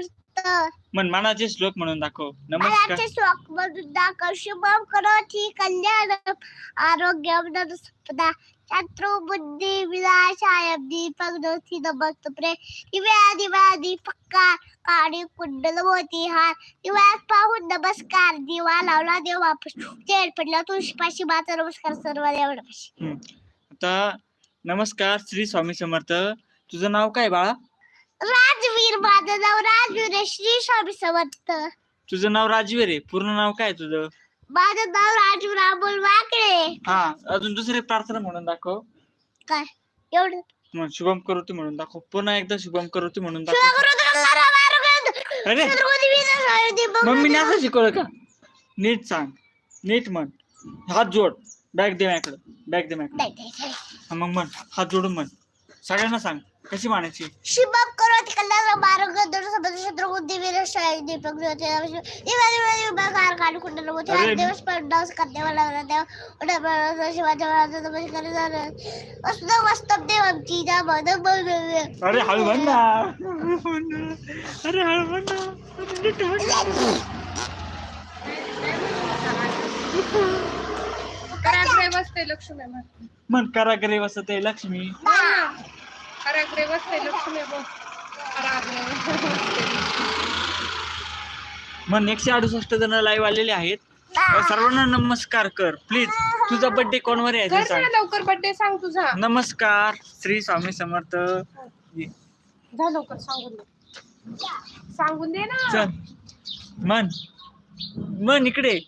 समर्थ मन मनाचे श्लोक म्हणून दाखव. नमस्कार. मनाचे श्लोक मधून दाखव. शुभम करोति कल्याणम आरोग्यम धनसंपदा शत्रु बुद्धी विनाशाय दीपक ज्योती नमस्तप्रे दिव्या दिव्या दीपकार काळी कुंडल मोती हार दिव्यात पाहून नमस्कार. दिवा लावला देव वापस तेल पडलं तुळशीपाशी माता नमस्कार सर्व देवळापाशी हम्म. आता नमस्कार श्री स्वामी समर्थ. तुझं नाव काय बाळा? राजवीर माझं नाव राजवीर आहे. श्री स्वामी समर्थ. तुझं नाव राजवीर आहे? पूर्ण नाव काय तुझं? माझं नाव राजवीर अमोल वाकडे हा अजून दुसरी प्रार्थना म्हणून दाखव. काय? एवढं? मग शुभम करोती म्हणून दाखव. पुन्हा एकदा शुभम करोती म्हणून दाखव. अरे! मम्मीने असं शिकवलं का? नीट सांग. नीट म्हण. हात जोड. बॅग दे माझ्याकडं. बॅग दे माझ्याकडं. हा मग म्हण. हात जोडून म्हण. सगळ्यांना सांग कशी म्हणायची शिबब करोति कल्याण आरोग्य दर सबद शत्रु बुद्धी वीर शाय दीपक ज्योती दिवा दिवा कार काढ कुंडल मोती अरे. दिवस पडदास करते मला देव उडा बळा शिवाजी महाराज नमस्कार झालं मस्त मस्त देव आमची जा मद अरे हळू म्हण ना अरे हळू म्हण ना अरे नीट म्हण ना. कराग्रे बसते लक्ष्मी म्हण. म्हण करागरे वसते लक्ष्मी. कराग्रे बसते लक्ष्मी बस बसते. म्हण एकशे अडुसष्ट जण लाईव्ह आलेले आहेत. सर्वांना नमस्कार कर प्लीज तुझा बर्थडे कोणवर आहे? ते सांग. लवकर बर्थडे सांग तुझा. नमस्कार श्री स्वामी समर्थ. जा लवकर सांगून दे. सांगून दे ना. चल. मन मन इकडे.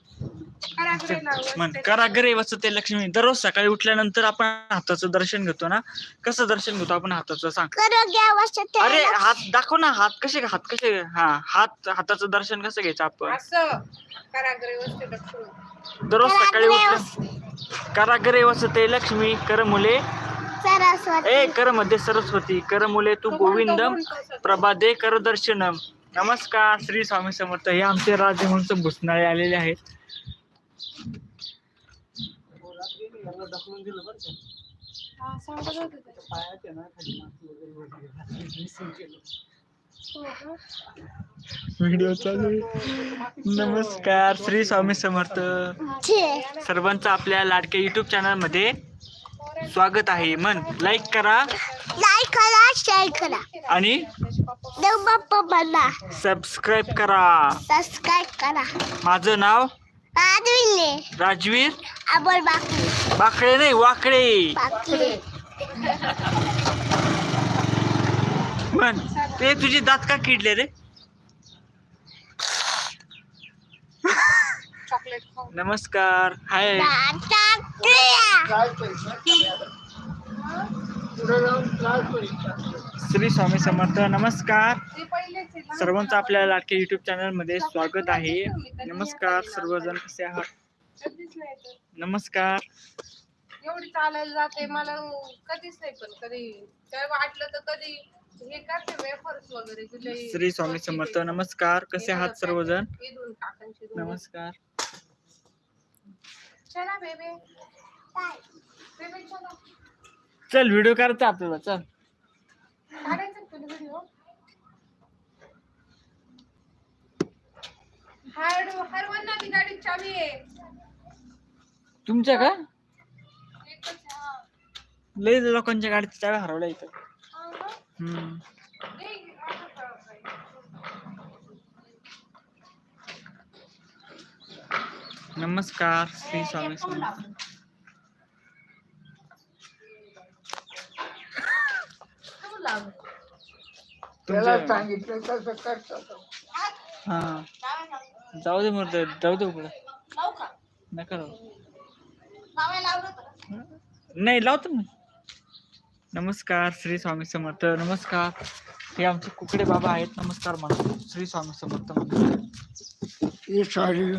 मन. करागरे वसते लक्ष्मी. दररोज सकाळी उठल्यानंतर आपण हाताचं दर्शन घेतो ना? कसं दर्शन घेतो आपण हाताचं? सांग. अरे हात दाखव ना हात कसे हात कसे हा हात हाताचं दर्शन कसं घ्यायचं आपण? असं. कराग्रे बसते लक्ष्मी दररोज सकाळी कराग्रे उठल्या करागरे वसते लक्ष्मी कर मुले सरस्वती. ए कर मध्ये सरस्वती कर मुले तू गोविंदम प्रभादे कर दर्शनम नमस्कार श्री स्वामी समर्थ. हे आमचे राजे म्हणून भुसनाळे आलेले आहेत. व्हिडिओ चालू. नमस्कार श्री स्वामी समर्थ. सर्वांचं आपल्या लाडक्या युट्यूब चॅनलमध्ये स्वागत आहे. मन लाईक करा. लाईक करा शेअर करा. आणि सबस्क्राईब करा. सबस्क्राईब करा. माझं नाव राजवीर? अमोल बाकी बाकडे नाही वाकडे मन ते तुझे दात का किडले रे? चॉकलेट खाऊ. श्री स्वामी समर्थ नमस्कार. सर्वांचं आपल्या लाडक्या युट्यूब चॅनलमध्ये स्वागत आहे. नमस्कार सर्वजण कसे आहात. नमस्कार. एवढी चालायला जाते मला कधीच नाही पण कधी काय वाटलं तर कधी. हे करते वेफर्स वगैरे तुला श्री स्वामी समर्थ नमस्कार. कसे आहात सर्वजण? इथून काकांची दोन. नमस्कार. चला बेबे बेबे चला. चल व्हिडिओ करायचा आपल्याला चल. तुमच्या का. लय लोकांच्या गाडीत चाव्या हरवल्या इथं? हम्म. नमस्कार श्री स्वामी हा. जाऊ दे मग जाऊ दे पुढे लावू का? नका लावू. लावायला लावलं होतं ना? नाही लावतो ना नमस्कार श्री स्वामी समर्थ. नमस्कार. हे आमचे कुकडे बाबा आहेत. नमस्कार म्हणा श्री स्वामी समर्थ म्हणा श्री स्वामी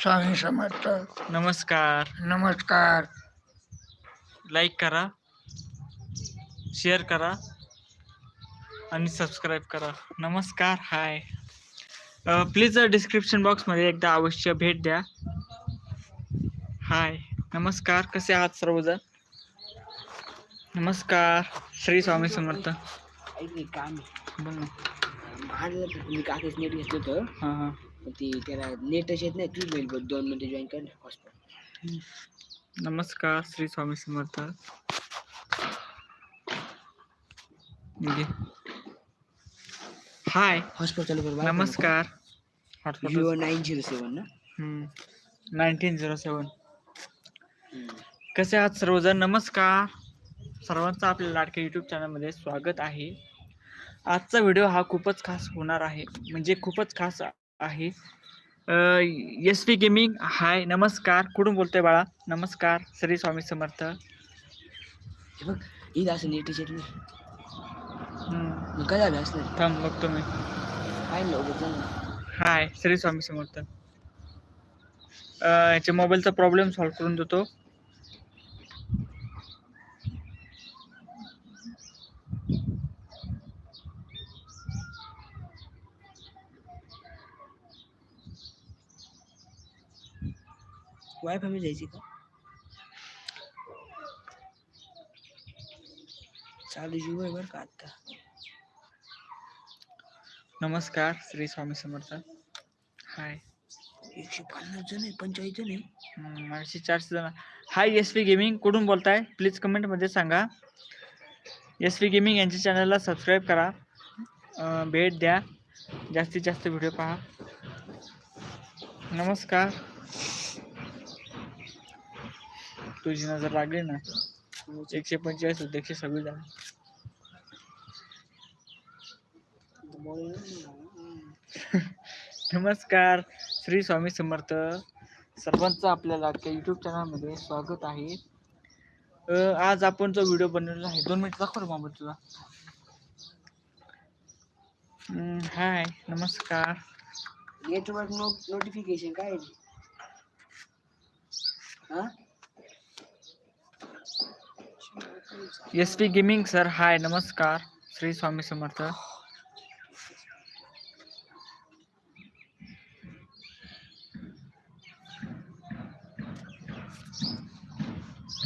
स्वामी समर्थ. नमस्कार. नमस्कार. लाईक करा. शेअर करा. आणि सबस्क्राईब करा. नमस्कार हाय प्लीज डिस्क्रिप्शन बॉक्समध्ये एकदा अवश्य भेट द्या. हाय नमस्कार कसे आहात सर्वजण? नमस्कार श्री स्वामी समर्थ. नेट घेतलं होतं? हा हा. ते त्याला नेटच येत नाही तूच मेल बघ दोन मिनिटं जॉईन कर हॉस्पिटल नमस्कार श्री स्वामी समर्थ. हाय हॉस्पिटल चालू कर नमस्कार. जिओ नाईन झिरो सेवन ना? नाईन्टीन झिरो सेवन कसे आहात सर्वजण? नमस्कार. सर्वांचं आपल्या लाडक्या यूट्यूब चॅनलमध्ये स्वागत आहे. आजचा व्हिडिओ हा खूपच खास होणार आहे. म्हणजे खूपच खास आहे. एस पी गेमिंग हाय नमस्कार. कुठून बोलतोय बाळा? नमस्कार. श्री स्वामी समर्थ. हे बघ इथं असं नेटच येत नाही काय झालं असणार थांब बघतो मी. काय लवकर ना हाय श्री स्वामी समर्थ. याच्या मोबाईलचा प्रॉब्लेम सॉल्व्ह करून देतो. वायफायमध्ये जायची का? चालू जिओ आहे बरं का आता. नमस्कार श्री स्वामी समर्थ. हाय एकशे पन्नास जण आहे पंचेचाळीस जण आहे. मागचे चारशे जण. हाय एस पी गेमिंग कुठून बोलताय? प्लीज कमेंटमध्ये सांगा. एस पी गेमिंग यांच्या चॅनलला सबस्क्राईब करा. अं, भेट द्या. जास्तीत जास्त व्हिडिओ पहा. नमस्कार. तुझी नजर लागली ना? एकशे पंचेचाळीस होते एकशे सव्वीस झाले नमस्कार श्री स्वामी समर्थ. सर्वांचं आपल्या लाडक्या यूट्यूब चॅनलमध्ये स्वागत आहे. आज आपण जो व्हिडिओ बनवलेला आहे दोन मिनिट दाखव तुझा हम्म, हाय नमस्कार. नेटवर्क नो नोटिफिकेशन काय? हा? S P gaming sir hi नमस्कार श्री स्वामी समर्थ.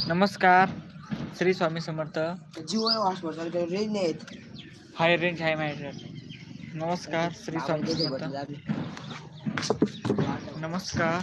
नमस्कार. श्री स्वामी समर्थ. जिओ रेंज नाही येत हाय रेंज हाय माहिती नमस्कार श्री स्वामी समर्थ. नमस्कार.